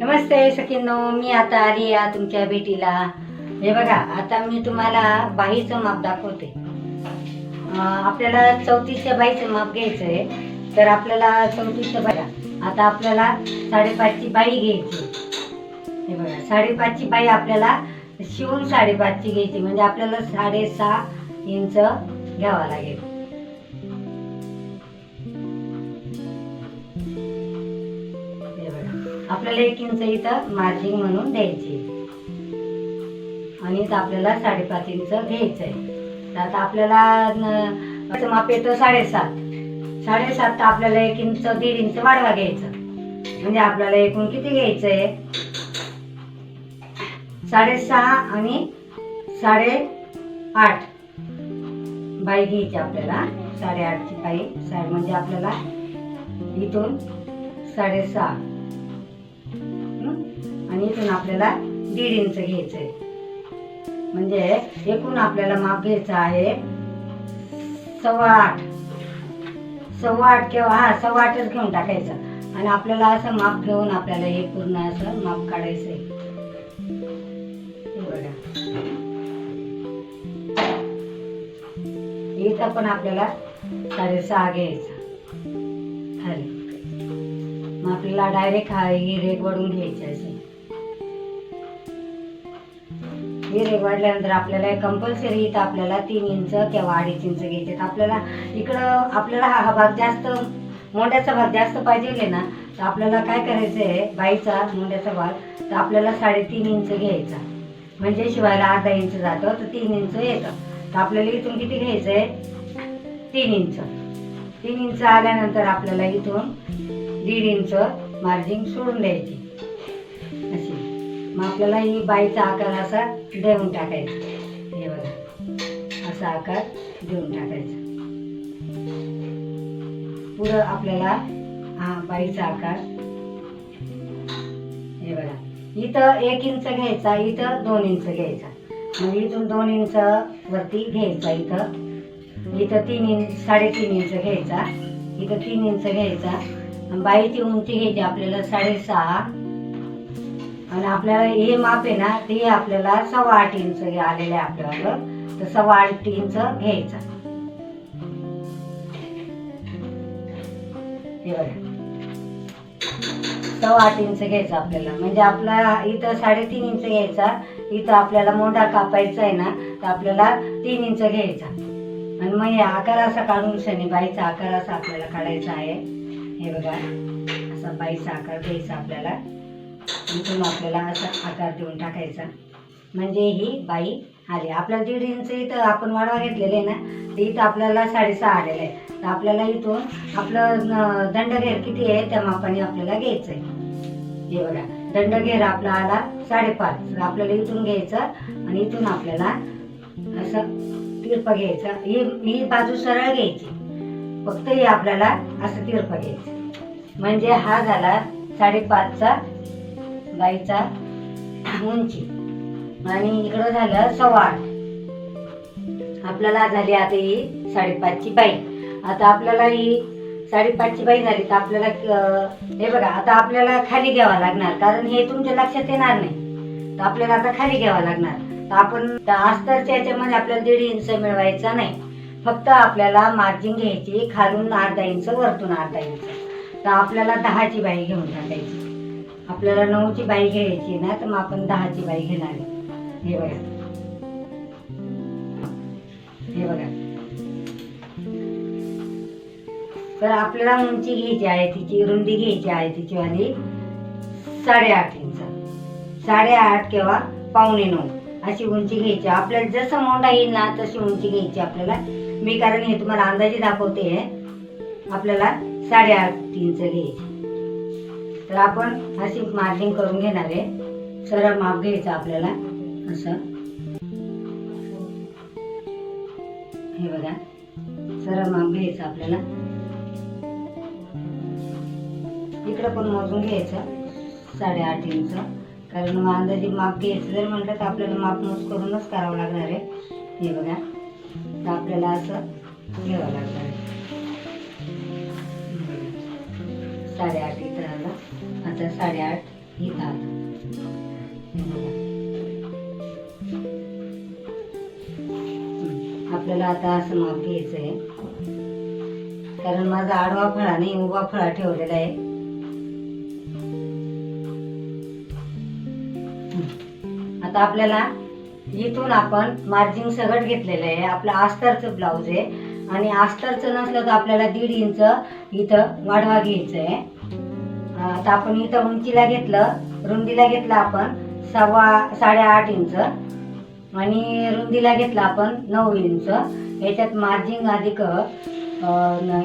नमस्ते सखींनो मी आता आली या तुमच्या भेटीला. हे बघा आता मी तुम्हाला बाईचं माप दाखवते. आपल्याला चौतीसच्या बाईचं माप घ्यायचं आहे तर आपल्याला चौतीसच्या बाई आता आपल्याला साडेपाचची बाई घ्यायची. हे बघा साडेपाचची बाई आपल्याला शिवून साडेपाचची घ्यायची. म्हणजे आपल्याला साडेसहा इंच घ्यावा लागेल. आपल्याला एक इंच इथं मार्जिन म्हणून द्यायची. आणि आपल्याला साडेपाच इंच घ्यायचं आहे. तर आता आपल्याला माप येतं साडेसात. साडेसात तर आपल्याला एक इंच दीड इंच वाढवा घ्यायचं. म्हणजे आपल्याला एकूण किती घ्यायचं आहे? साडेसहा आणि साडे आठ बाई घ्यायची आपल्याला. साडेआठची बाई साडे म्हणजे आपल्याला इथून साडेसहा. आपल्याला दीड इंच घ्यायचं आहे म्हणजे एकूण आपल्याला माप घ्यायचं आहे. सव्वा आठ. सव्वा आठ किंवा हा सव्वा आठच घेऊन टाकायचं. आणि आपल्याला असं माप घेऊन आपल्याला हे पूर्ण असं माप काढायचं आहे इथं पण आपल्याला साडेसहा घ्यायचं. खाली. मग आपल्याला डायरेक्ट हा ही रेग वडून घ्यायची असेल ही वाढल्यानंतर आपल्याला कंपल्सरी इथं आपल्याला तीन इंच किंवा अडीच इंच घ्यायचे तर आपल्याला इकडं आपल्याला हा हा भाग जास्त मोंड्याचा भाग जास्त पाहिजे ना तर आपल्याला काय करायचं आहे बाईचा मोंड्याचा भाग तर आपल्याला साडेतीन इंच घ्यायचा. म्हणजे शिवायला अर्धा इंच जातं तर तीन इंच येतं. तर आपल्याला इथून किती घ्यायचं आहे तीन इंच. तीन इंच आल्यानंतर आपल्याला इथून दीड इंच मार्जिन सोडून द्यायची. मग आपल्याला ही बाईचा आकार असा देऊन टाकायचा. हे बघा. असा आकार देऊन टाकायचा. पुढं आपल्याला हा बाईचा आकार. हे बघा. इथं एक इंच घ्यायचा इथं दोन इंच घ्यायचा. मग इथून दोन इंच वरती घ्यायचा इथं. इथं तीन इंच साडेतीन इंच घ्यायचा. इथं तीन इंच घ्यायचा. बाईची उंची घ्यायची आपल्याला साडेसहा. आणि आपल्याला हे माप आहे ना ते आपल्याला सव्वा आठ इंच आलेलं आहे आपल्याला. तर सव्वा आठ इंच घ्यायचा. हे बघा. सव्वा आठ इंच घ्यायचा आपल्याला. म्हणजे आपला इथं साडेतीन इंच घ्यायचा इथं आपल्याला मोठा कापायचा आहे ना तर आपल्याला तीन इंच घ्यायचा. आणि मग हे आकार असा काढून शनी बाईचा आकार असा आपल्याला काढायचा आहे. हे बघा. असा बाईचा आकार घ्यायचा आपल्याला. इथून आपल्याला असा आकार देऊन टाकायचा. म्हणजे ही बाई आली. आपल्याला दीड इंच इथं आपण वाढवा घेतलेले आहे ना तर इथं आपल्याला साडेसहा आलेलं आहे. तर आपल्याला इथून आपलं दंडघेर किती आहे त्या मापाने आपल्याला घ्यायचं आहे. हे बघा दंडघेर आपला आला साडेपाच. तर आपल्याला इथून घ्यायचं आणि इथून आपल्याला असं तिरपा घ्यायचा. ही ही बाजू सरळ घ्यायची. फक्त ही आपल्याला असं तिरपा घ्यायचं. म्हणजे हा झाला साडेपाचचा बाईचा उंची. आणि इकडं झालं सव्वा आठ आपल्याला झाली आता ही साडेपाचची बाई. आता आपल्याला ही साडेपाचची बाई झाली तर आपल्याला हे बघा आता आपल्याला खाली घ्यावं लागणार. कारण हे तुमच्या लक्षात येणार नाही. तर आपल्याला आता खाली घ्यावं लागणार. तर आपण अस्तरच्या याच्यामध्ये आपल्याला दीड इंच मिळवायचा नाही. फक्त आपल्याला मार्जिन घ्यायची खालून अर्धा इंच वरतून अर्धा इंच. तर आपल्याला दहाची बाई घेऊन टाकायची. आपल्याला नऊची बाई घ्यायची ना तर मग आपण दहाची बाई घेणार आहे. हे बघा. हे बघा. तर आपल्याला उंची घ्यायची आहे तिची रुंदी घ्यायची आहे तिची वाली साडेआठ इंच. साडेआठ किंवा पावणे नऊ अशी उंची घ्यायची. आपल्याला जसं मोंडा येईल ना तशी उंची घ्यायची आपल्याला. मी कारण हे तुम्हाला अंदाजे दाखवते. आपल्याला साडेआठ इंच घ्यायची. तर आपण अशी मार्जिंग करून घेणार आहे. सरळ माप घ्यायचं आपल्याला. असं. हे बघा. सरळ माप घ्यायचं आपल्याला. इकडं पण मोजून घ्यायचं. साडेआठ इंच. कारण मग अंदाजे माप घ्यायचं. जर म्हटलं तर आपल्याला माप मोज करूनच करावं लागणार आहे. हे बघा. तर आपल्याला असं घ्यावं लागणार आहे. साडेआठ इथं आलं साडेआठ येतात आपल्याला आता असं माप घ्यायचं आहे कारण माझा आडवा फळा नाही उभा फळा ठेवलेला आहे. आता आपल्याला इथून आपण मार्जिन सगळं घेतलेलं आहे. आपलं आस्तरचं ब्लाऊज आहे. आणि आस्तरचं नसलं तर आपल्याला दीड इंच इथं वाढवा घ्यायचं आहे आता आपण इथं उंचीला घेतलं रुंदीला घेतलं आपण सव्वा साडेआठ इंच. आणि रुंदीला घेतलं आपण नऊ इंच. याच्यात मार्जिंग अधिक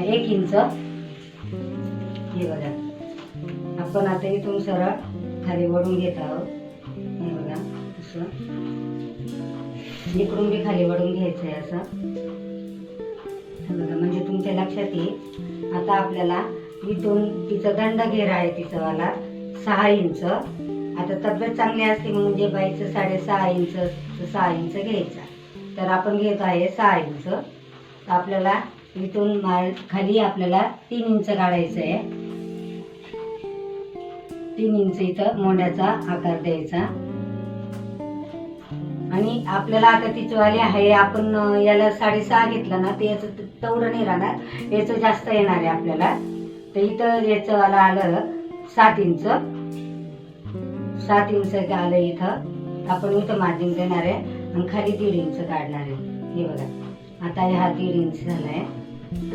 एक इंच. हे बघा. आपण आता इथून सरळ खाली वळून घेत आहोत. हे बघा. असं. इकडून बी खाली वळून घ्यायचं आहे असं. हे बघा म्हणजे तुमच्या लक्षात येईल. आता आपल्याला इथून तिचं दंड घेर आहे तिचा वाला सहा इंच. आता तब्येत चांगली असली म्हणजे बाईचं साडेसहा इंच सहा इंच घ्यायचा तर आपण घेत आहे सहा इंच. तर आपल्याला इथून माल खाली आपल्याला तीन इंच काढायचं आहे. तीन इंच इथं मोंड्याचा आकार द्यायचा. आणि आपल्याला आता तिचं वाले आहे आपण याला साडेसहा घेतलं ना ते याचं त- तेवढं नाही राहणार. याचं जास्त येणार आहे आपल्याला. तर इथं याचं आलं सात इंच. सात इंच आलं इथं. आपण इथं मार्जिन देणार आहे आणि खाली दीड इंच काढणार आहे. हे बघा. आता हा दीड इंच झालाय.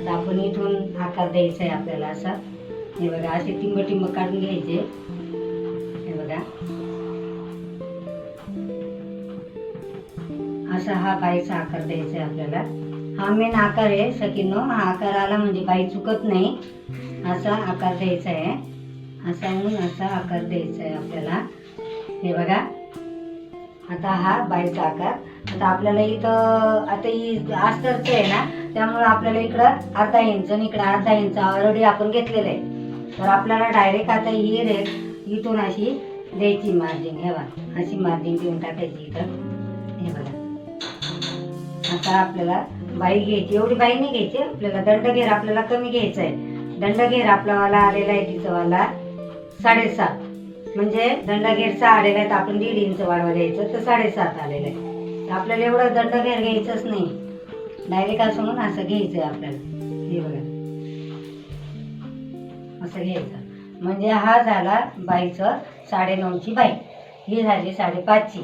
आता आपण इथून आकार द्यायचा आहे आपल्याला असा. हे बघा असे टिंब टिंब काढून घ्यायचे. हे बघा. असा हा बाईचा आकार द्यायचा आहे आपल्याला. हा मेन आकार आहे सकिनो हा आकार आला म्हणजे बाई चुकत नाही. असा आकार द्यायचा आहे. असा म्हणून असा आकार द्यायचा आहे आपल्याला. हे बघा. आता हा बाईचा आकार. आता आपल्याला इथं आता ही अस्तरचं आहे ना त्यामुळे आपल्याला इकडं अर्धा इंच आणि इकडं अर्धा इंच ऑलरेडी आपण घेतलेलं आहे. तर आपल्याला डायरेक्ट आता ही रेट इथून अशी द्यायची मार्जिन हे बघा. अशी मार्जिन देऊन टाकायची इथं. हे बघा. आता आपल्याला बाई घ्यायची. एवढी बाई नाही घ्यायची. आपल्याला दंड घेर आपल्याला कमी घ्यायचा आहे. दंडघेर आपलावाला आलेला आहे तिचा वाला. साडेसात. म्हणजे दंडगेरचा आलेला आहे तर आपण दीड इंच वाढवा घ्यायचं तर साडेसात आलेलं आहे तर आपल्याला एवढं दंडघेर घ्यायचंच नाही. डायरेक्ट असं म्हणून असं घ्यायचं आहे आपल्याला. हे बघा. असं घ्यायचं. म्हणजे हा झाला बाईचं साडेनऊची बाई. ही झाली साडेपाचची.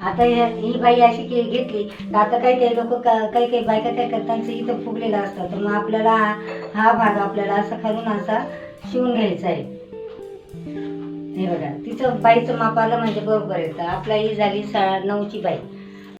आता ही बाई अशी के घेतली तर आता काही काही लोक काही काही बायका काय करतात इथं फुगलेलं असतं. तर मग आपल्याला हा- हा भाग आपल्याला असा खालून असा शिवून घ्यायचा आहे. हे बघा तिचं बाईचं माप आलं म्हणजे बरोबर येतं आपला ही झाली सा नऊची बाई.